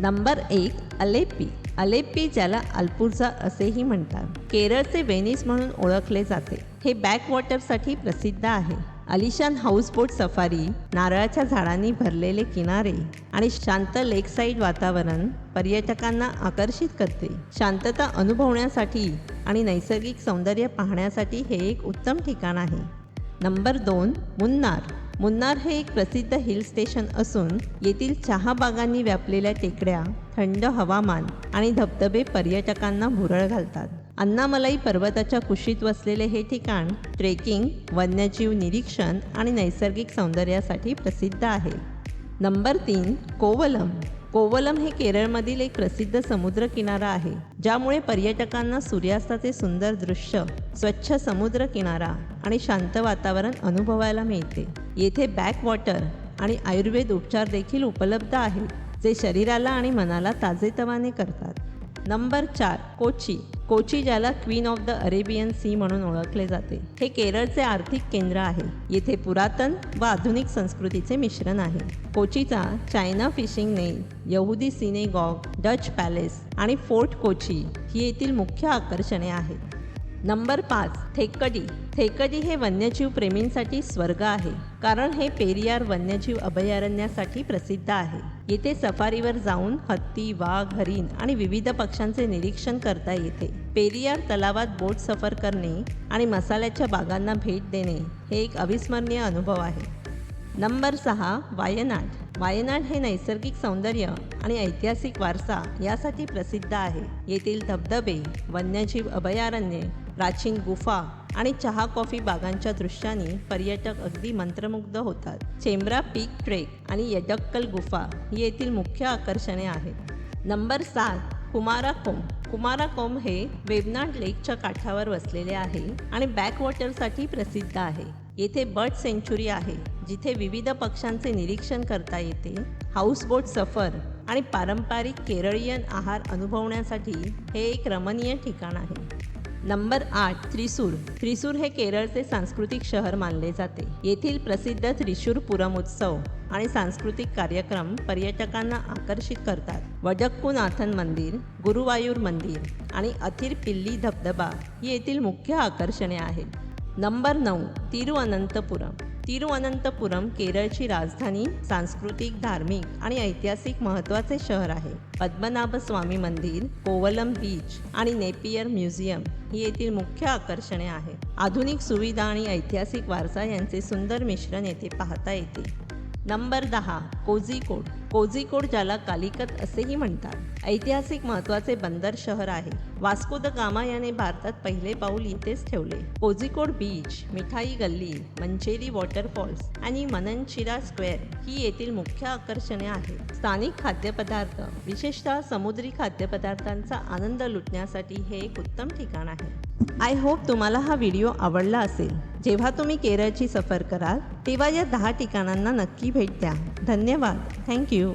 Number एक अलेप्पी अलेप्पी ज्याला अल्पुर्झा असेही म्हणतात. केरळचे वेनिस म्हणून ओळखले जाते. हे बॅकवॉटरसाठी प्रसिद्ध आहे. अलिशान हाऊसबोट सफारी नारळाच्या झाडांनी भरलेले किनारे आणि शांत लेकसाईड वातावरण पर्यटकांना आकर्षित करते. शांतता अनुभवण्यासाठी आणि नैसर्गिक सौंदर्य पाहण्यासाठी हे एक उत्तम ठिकाण आहे. नंबर दोन मुन्नार. मुन्नार हे एक प्रसिद्ध हिल स्टेशन असून येथील चहा बागांनी व्यापलेल्या टेकड्या थंड हवामान आणि धबधबे पर्यटकांना भुरळ घालतात. अन्नामलाई पर्वताच्या कुशीत वसलेले हे ठिकाण ट्रेकिंग वन्यजीव निरीक्षण आणि नैसर्गिक सौंदर्यासाठी प्रसिद्ध आहे. नंबर तीन कोवलम. कोवलम हे केरळमधील एक प्रसिद्ध समुद्रकिनारा आहे ज्यामुळे पर्यटकांना सूर्यास्ताचे सुंदर दृश्य स्वच्छ समुद्र किनारा आणि शांत वातावरण अनुभवायला मिळते. येथे बॅकवॉटर आणि आयुर्वेद उपचार देखील उपलब्ध आहेत जे शरीराला आणि मनाला ताजेतवाने करतात. नंबर चार कोची. कोची ज्याला queen of the Arabian sea म्हणून ओळखले जाते. हे केरळचे आर्थिक केंद्र आहे. येथे पुरातन व आधुनिक संस्कृतीचे मिश्रण आहे. कोचीचा चायना फिशिंगने यहुदी सिनेगॉग डच पॅलेस आणि फोर्ट कोची ही येथील मुख्य आकर्षणे आहेत. नंबर पाच थेक्कडी थेकडी हे वन्यजीव प्रेमींसाठी स्वर्ग आहे. कारण हे पेरियार वन्यजीव अभयारण्यासाठी प्रसिद्ध आहे. येथे सफारीवर जाऊन हत्ती वाघ हरिण आणि विविध पक्ष्यांचे निरीक्षण करता येते. पेरियार तलावात बोट सफर करणे आणि मसाल्याच्या बागांना भेट देणे हे एक अविस्मरणीय अनुभव आहे. नंबर सहा वायनाड. वायनाड हे नैसर्गिक सौंदर्य आणि ऐतिहासिक वारसा यासाठी प्रसिद्ध आहे. येथील धबधबे वन्यजीव अभयारण्ये प्राचीन गुफा आणि चहा कॉफी बागांच्या दृश्याने पर्यटक अगदी मंत्रमुग्ध होतात. चेंब्रा पीक ट्रेक आणि यडक्कल गुफा ही येथील मुख्य आकर्षणे आहेत. नंबर सात कुमाराकोम कुमाराकोम हे वेबनाड लेकच्या काठावर वसलेले आहे आणि बॅकवॉटरसाठी प्रसिद्ध आहे. येथे बर्ड सेंच्युरी आहे जिथे विविध पक्ष्यांचे निरीक्षण करता येते हाऊसबोट सफर आणि पारंपरिक केरळीयन आहार अनुभवण्यासाठी हे एक रमणीय ठिकाण आहे. नंबर आठ त्रिसूर. त्रिसूर हे केरळचे सांस्कृतिक शहर मानले जाते. येथील प्रसिद्ध त्रिशूर पुरम उत्सव आणि सांस्कृतिक कार्यक्रम पर्यटकांना आकर्षित करतात. वडक्कुनाथन मंदिर गुरुवायूर मंदिर आणि अथिर पिल्ली धबधबा ही येथील मुख्य आकर्षणे आहेत. नंबर नऊ तिरुअनंतपुरम. तिरुअनंतपुरम केरळची राजधानी सांस्कृतिक धार्मिक आणि ऐतिहासिक महत्त्वाचे शहर आहे. पद्मनाभ स्वामी मंदिर कोवलम बीच आणि नेपियर म्युझियम ही येथील मुख्य आकर्षणे आहेत आधुनिक सुविधा आणि ऐतिहासिक वारसा यांचे सुंदर मिश्रण येथे पाहता येते. नंबर दहा कोझिकोड. कोझिकोड ज्याला कालिकत असेही म्हणतात. ऐतिहासिक महत्त्वाचे बंदर शहर आहे. वास्को द गामा याने भारतात पहिले पाऊल इथेच ठेवले. कोझिकोड बीच मिठाई गल्ली मंचेरी वॉटरफॉल्स आणि मननशिरा स्क्वेअर ही येथील मुख्य आकर्षणे आहेत. स्थानिक खाद्यपदार्थ विशेषतः समुद्री खाद्यपदार्थांचा आनंद लुटण्यासाठी हे एक उत्तम ठिकाण आहे. आय होप तुम्हाला हा व्हिडिओ आवडला असेल. जेव्हा तुम्ही केरळची सफर कराल तेव्हा या दहा ठिकाणांना नक्की भेट द्या. धन्यवाद. थँक्यू